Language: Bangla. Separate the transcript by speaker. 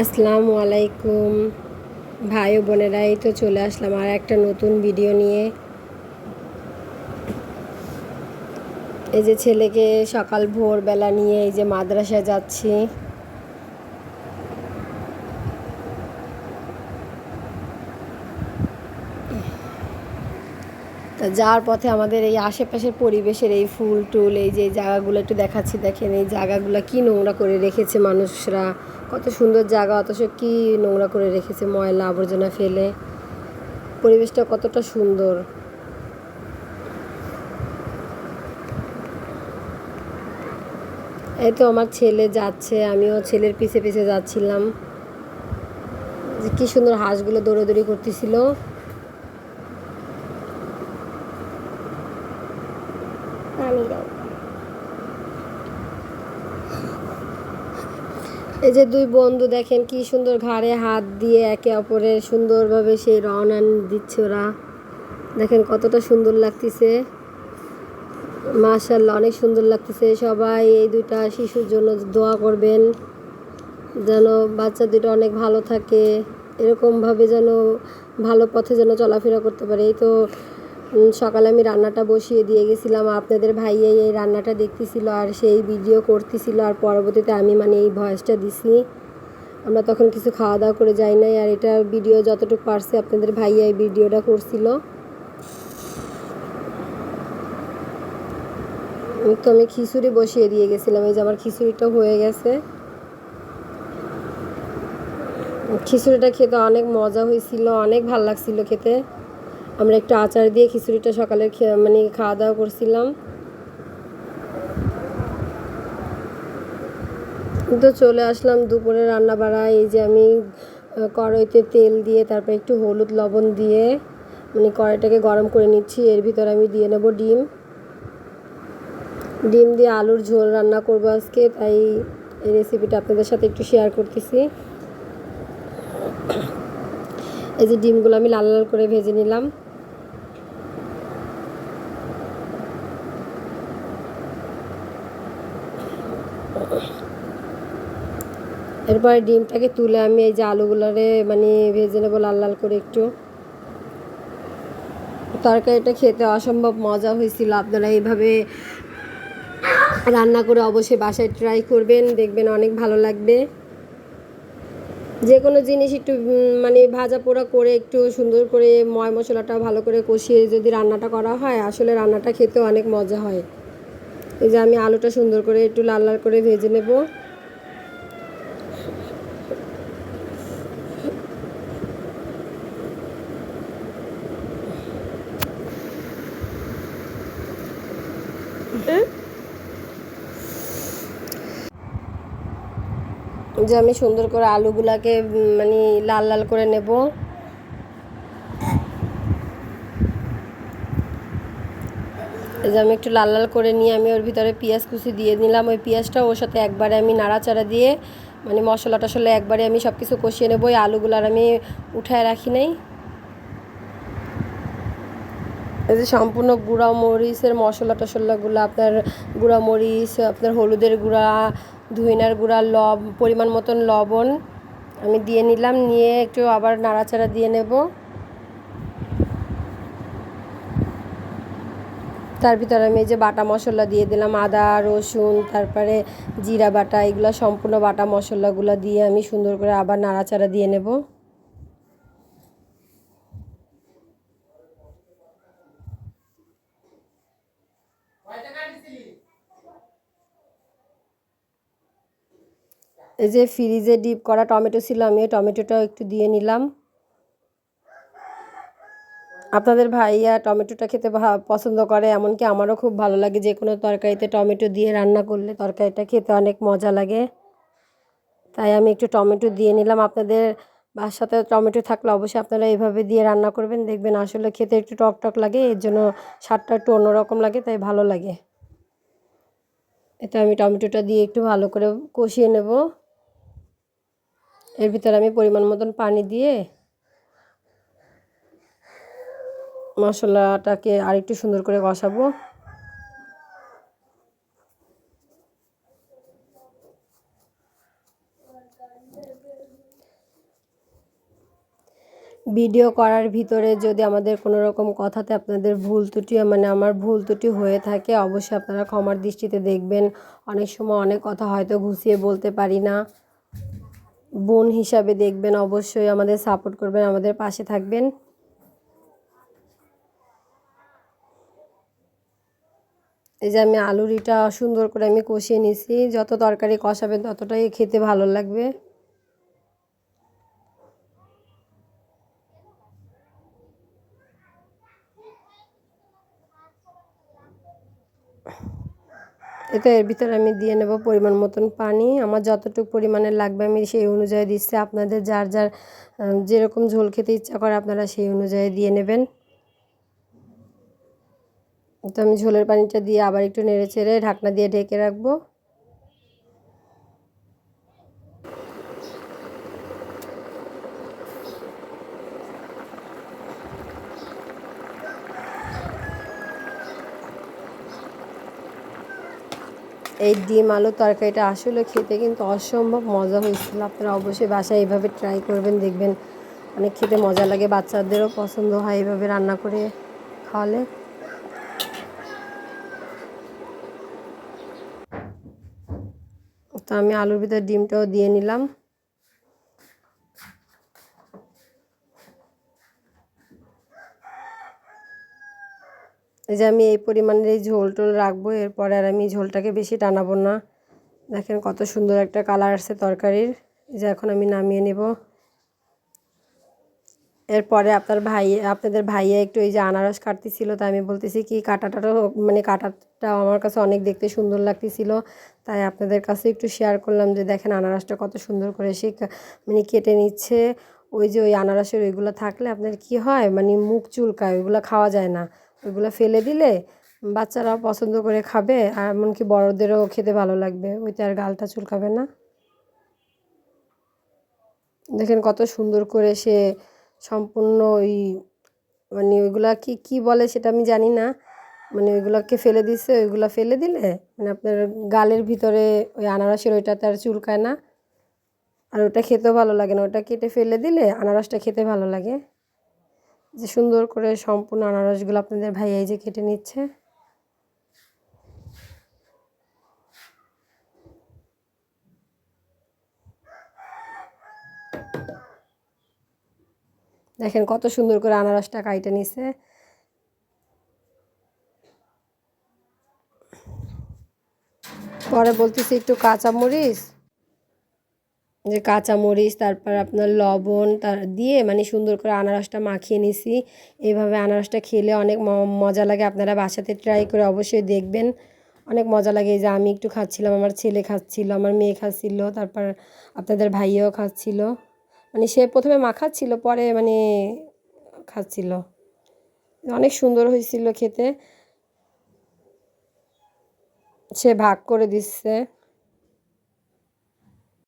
Speaker 1: আসসালামু আলাইকুম। ভাই ও বোনেরা এই তো চলে আসলাম আর একটা নতুন ভিডিও নিয়ে। এই যে ছেলেকে সকাল ভোরবেলা নিয়ে এই যে মাদ্রাসায় যাচ্ছি। তা যাওয়ার পথে আমাদের এই আশেপাশের পরিবেশের এই ফুল টুল, এই যে জায়গাগুলো একটু দেখাচ্ছি, দেখেন এই জায়গাগুলো কি নোংরা করে রেখেছে মানুষরা। কত সুন্দর জায়গা, অথচ কি নোংরা করে রেখেছে ময়লা আবর্জনা ফেলে। পরিবেশটা কতটা সুন্দর। এই তো আমার ছেলে যাচ্ছে, আমিও ছেলের পিছে পিছে যাচ্ছিলাম। যে কি সুন্দর হাঁসগুলো দৌড়াদৌড়ি করতেছিল
Speaker 2: পানি দাও
Speaker 1: এই যে দুই বন্ধু দেখেন কি সুন্দর ঘাড়ে হাত দিয়ে একে অপরের সুন্দরভাবে সেই রওনা দিচ্ছে ওরা। দেখেন কতটা সুন্দর লাগতেছে। মাশাল্লাহ অনেক সুন্দর লাগতেছে। সবাই এই দুইটা শিশুর জন্য দোয়া করবেন যেন বাচ্চা দুটো অনেক ভালো থাকে, এরকমভাবে যেন ভালো পথে যেন চলাফেরা করতে পারে। এই তো সকালে আমি রান্নাটা বসিয়ে দিয়ে গেছিলাম। আপনাদের ভাইয়া এই রান্নাটা দেখতেছিল আর সেই ভিডিও করতেছিল আর পরবর্তীতে আমি মানে এই ভয়েসটা দিছি। আমরা তখন কিছু খাওয়া দাওয়া করে যাই নাই আর এটা ভিডিও যতটুকু পারছে আপনাদের ভাইয়া এই ভিডিওটা করছিল। তো আমি খিচুড়ি বসিয়ে দিয়ে গেছিলাম। এই যে আমার খিচুড়িটা হয়ে গেছে। খিচুড়িটা খেতে অনেক মজা হয়েছিল, অনেক ভালো লাগছিল খেতে। আমরা একটু আচার দিয়ে খিচুড়িটা সকালে মানে খাওয়া দাওয়া করছিলাম। তো চলে আসলাম দুপুরে রান্না বাড়া এই যে আমি কড়াইতে তেল দিয়ে, তারপর একটু হলুদ লবণ দিয়ে মানে কড়াইটাকে গরম করে নিচ্ছি, এর ভিতরে আমি দিয়ে নেব ডিম। ডিম দিয়ে আলুর ঝোল রান্না করব আজকে, তাই এই রেসিপিটা আপনাদের সাথে একটু শেয়ার করতেছি। এই যে ডিমগুলো আমি লাল লাল করে ভেজে নিলাম। এরপরে ডিমটাকে তুলে আমি এই যে আলুগুলোরে মানে ভেজে নেব লাল লাল করে একটু তরকারিটা খেতে অসম্ভব মজা হয়েছিল। আপনারা এইভাবে রান্না করে অবশ্যই বাসায় ট্রাই করবেন, দেখবেন অনেক ভালো লাগবে। যে কোনো জিনিস একটু মানে ভাজা পোড়া করে একটু সুন্দর করে ময় মশলাটা ভালো করে কষিয়ে যদি রান্নাটা করা হয়, আসলে রান্নাটা খেতে অনেক মজা হয়। এই যে আমি আলুটা সুন্দর করে একটু লাল লাল করে ভেজে নেব। যে আমি সুন্দর করে আলুগুলাকে মানে লাল লাল করে নেব। যে আমি একটু লাল লাল করে নিয়ে আমি ওর ভিতরে পেঁয়াজ কুচি দিয়ে নিলাম। ওই পেঁয়াজটা ওর সাথে একবারে আমি নাড়াচাড়া দিয়ে মানে মশলা টশলা একবারে আমি সব কিছু কষিয়ে নেব। ওই আলুগুলো আর আমি উঠায় রাখি নাই। এই যে সম্পূর্ণ গুঁড়া মরিচের মশলা টশলাগুলো আপনার গুঁড়া মরিচ, আপনার হলুদের গুঁড়া, ধুইনার গুঁড়া, লব, পরিমাণ মতন লবণ আমি দিয়ে নিলাম, নিয়ে একটু আবার নাড়াচাড়া দিয়ে নেব। তার ভিতরে আমি এই যে বাটা মশলা দিয়ে দিলাম, আদা, রসুন, তারপরে জিরা বাটা, এগুলো সম্পূর্ণ বাটা মশলাগুলো দিয়ে আমি সুন্দর করে আবার নাড়াচাড়া দিয়ে নেব। এই যে ফ্রিজে ডিপ করা টমেটো ছিল আমি টমেটোটাও একটু দিয়ে নিলাম। আপনাদের ভাইয়া টমেটোটা খেতে পছন্দ করে, এমনকি আমারও খুব ভালো লাগে যে কোনো তরকারিতে টমেটো দিয়ে রান্না করলে তরকারিটা খেতে অনেক মজা লাগে। তাই আমি একটু টমেটো দিয়ে নিলাম। আপনাদের বাসাতে টমেটো থাকলে অবশ্যই আপনারা এইভাবে দিয়ে রান্না করবেন, দেখবেন আসলে খেতে একটু টক টক লাগে, এর জন্য স্বাদটা একটু অন্যরকম লাগে, তাই ভালো লাগে। এটা আমি টমেটোটা দিয়ে একটু ভালো করে কষিয়ে নেব। এর ভিতরে আমি পরিমাণ মতন পানি দিয়ে মশলাটাকে আরেকটু সুন্দর করে কষাবো। ভিডিও করার ভিতরে যদি আমাদের কোনো রকম কথাতে আপনাদের ভুল ত্রুটি মানে আমার ভুল ত্রুটি হয়ে থাকে, অবশ্যই আপনারা ক্ষমার দৃষ্টিতে দেখবেন। অনেক সময় অনেক কথা হয়তো ঘুষিয়ে বলতে পারি না। বোন হিসাবে দেখবেন, অবশ্যই আমাদের সাপোর্ট করবেন, আমাদের পাশে থাকবেন। এই যে আমি আলুরিটা সুন্দর করে আমি কষিয়ে নিছি যত তরকারি কষাবেন ততটাই খেতে ভালো লাগবে। এতে এর ভিতরে আমি দিয়ে নেব পরিমাণ মতন পানি। আমার যতটুকু পরিমাণে লাগবে আমি সেই অনুযায়ী দিচ্ছি। আপনাদের যার যার যেরকম ঝোল খেতে ইচ্ছা করে আপনারা সেই অনুযায়ী দিয়ে নেবেন। তো আমি ঝোলের পানিটা দিয়ে আবার একটু নেড়ে চেড়ে ঢাকনা দিয়ে ঢেকে রাখব। এই ডিম আলু তরকারিটা আসলে খেতে কিন্তু অসম্ভব মজা হয়েছিল। আপনারা অবশ্যই বাসায় এইভাবে ট্রাই করবেন, দেখবেন অনেক খেতে মজা লাগে। বাচ্চাদেরও পছন্দ হয় এইভাবে রান্না করে খাওয়ালে। তো আমি আলুর ভিতরে ডিমটাও দিয়ে নিলাম। এই যে আমি এই পরিমাণের এই ঝোল টোল রাখব, এরপরে আর আমি ঝোলটাকে বেশি টানাবো না। দেখেন কত সুন্দর একটা কালার আসছে তরকারির। যে এখন আমি নামিয়ে নেব। এরপরে আপনার ভাই, আপনাদের ভাইয়া একটু এই যে আনারস কাটতেছিল, তাই আমি বলতেছি কি কাটাটাও মানে কাটাটা আমার কাছে অনেক দেখতে সুন্দর লাগতেছিল। তাই আপনাদের কাছে একটু শেয়ার করলাম যে দেখেন আনারসটা কত সুন্দর করে সে মানে কেটে নিচ্ছে। ওই যে ওই আনারসের ওইগুলো থাকলে আপনার কি হয় মানে মুখ চুলকায়, ওইগুলো খাওয়া যায় না। ওইগুলো ফেলে দিলে বাচ্চারাও পছন্দ করে খাবে আর এমনকি বড়দেরও খেতে ভালো লাগবে। ওইতে আর গালটা চুলকাবে না। দেখেন কত সুন্দর করে সে সম্পূর্ণ ওই মানে ওইগুলা কি কি বলে সেটা আমি জানি না। মানে ওইগুলোকে ফেলে দিচ্ছে ওইগুলো ফেলে দিলে মানে আপনার গালের ভিতরে ওই আনারসের ওইটাতে আর চুলকায় না। আর ওটা খেতেও ভালো লাগে না। ওটা কেটে ফেলে দিলে আনারসটা খেতে ভালো লাগে। যে সুন্দর করে সম্পূর্ণ আনারসগুলো আপনাদের ভাইয়া এই যে কেটে নিচ্ছে। দেখেন কত সুন্দর করে আনারসটা কাইটে নিছে। পরে বলতেছি একটু কাঁচামরিচ যে কাঁচামরিচ, তারপর আপনার লবণ, তার দিয়ে মানে সুন্দর করে আনারসটা মাখিয়ে নিছি। এইভাবে আনারসটা খেলে অনেক মজা লাগে। আপনারা বাসাতে ট্রাই করে অবশ্যই দেখবেন। অনেক মজা লাগে। যে আমি একটু খাচ্ছিলাম, আমার ছেলে খাচ্ছিল, আমার মেয়ে খাচ্ছিল, তারপর আপনাদের ভাইয়াও খাচ্ছিল। মানে সে প্রথমে মাখাচ্ছিল পরে মানে খাচ্ছিল। অনেক সুন্দর হয়েছিল খেতে। সে ভাগ করে দিচ্ছে।